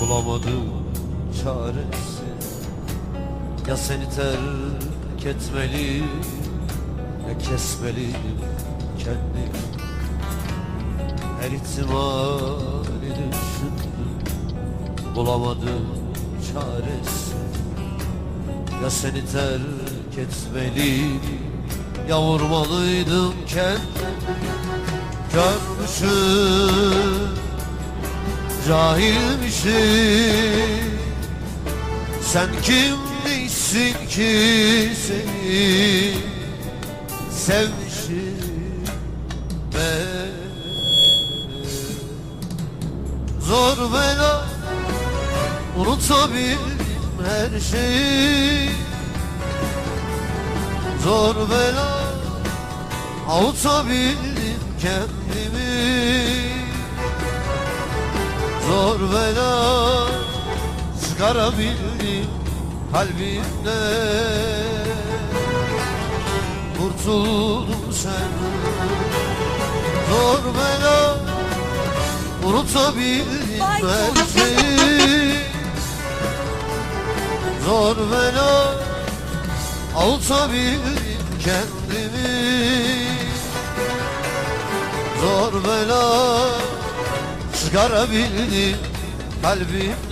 Bulamadım çaresi. Ya seni terk etmeli Ya kesmeli kendimi. Her ihtimali düşündüm Bulamadım çaresi. Ya seni terk etmeli Ya vurmalıydım kendimi. Görmüşüm Cahilmişim Sen kimmişsin ki seni Sevmişim ben Zor bela Unutabildim her şeyi. Zor bela Avutabildim kendimi Zor bela Çıkarabildim kalbimden Kurtuldum sen. Zor bela Unutabildim çok şeyi Zor bela Avutabildim kendimi. Zor bela Çıkarabildim kalbimden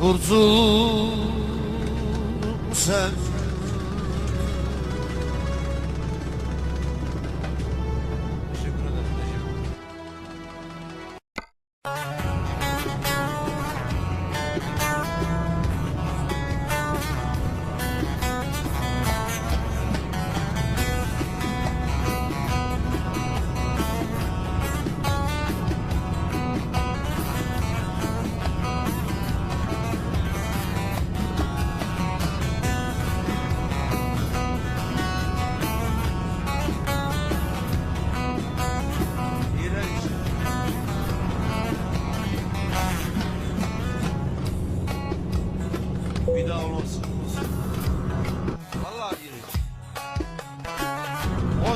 Kurtuldum sen Teşekkür ederim Necip. İğrenç.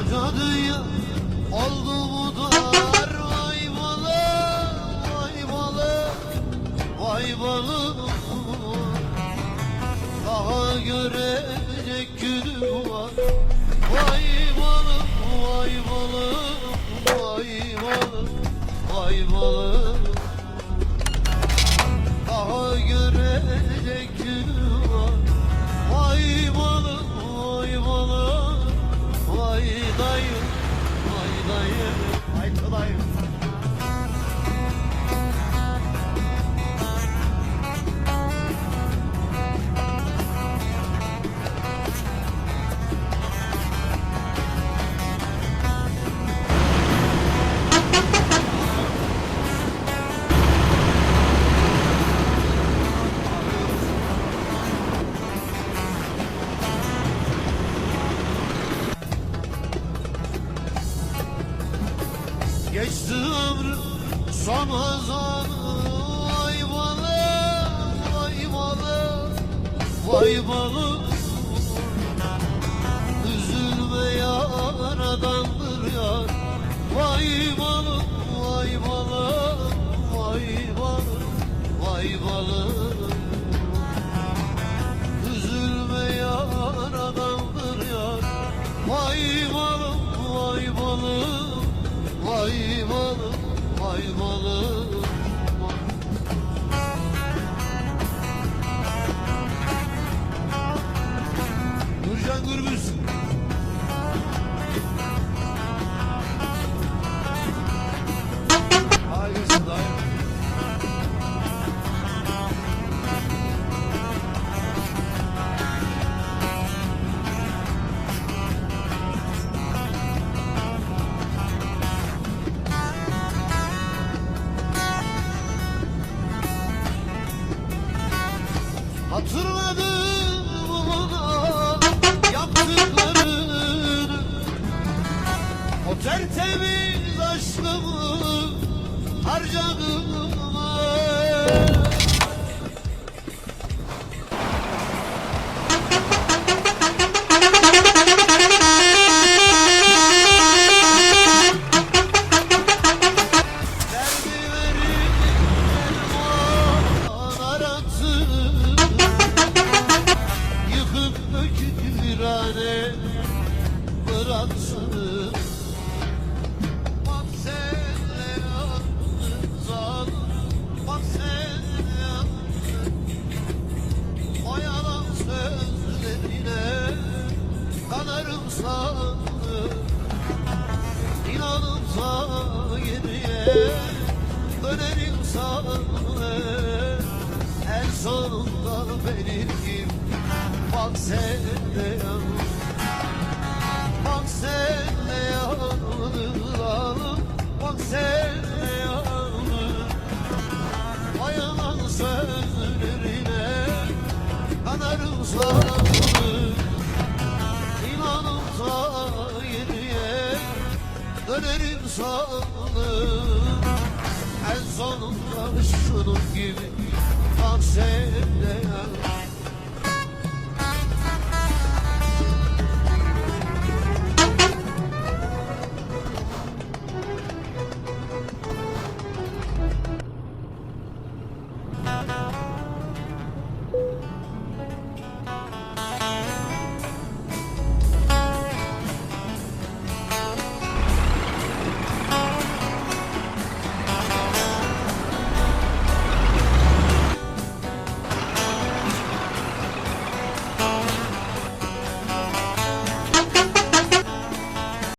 O cadıya oldu mu dar vay balı vay balı vay balı. Daha görecek günüm var. Vay balı vay balı vay balı vay balı. Daha görecek günüm vay vay balı Üzülme yaradandır yar. Vay balı, aşkımı harcadım Yıkıp döküp virane bıraksın sana İnanım sahibiye Dönerim sana En sonunda benim kim? Bak sen de yan Bak sen de yanım Bak sen de yanım Bayanan sözlerine Kanarım sana. Dönerim sanırım En sonunda şunun gibi de yanım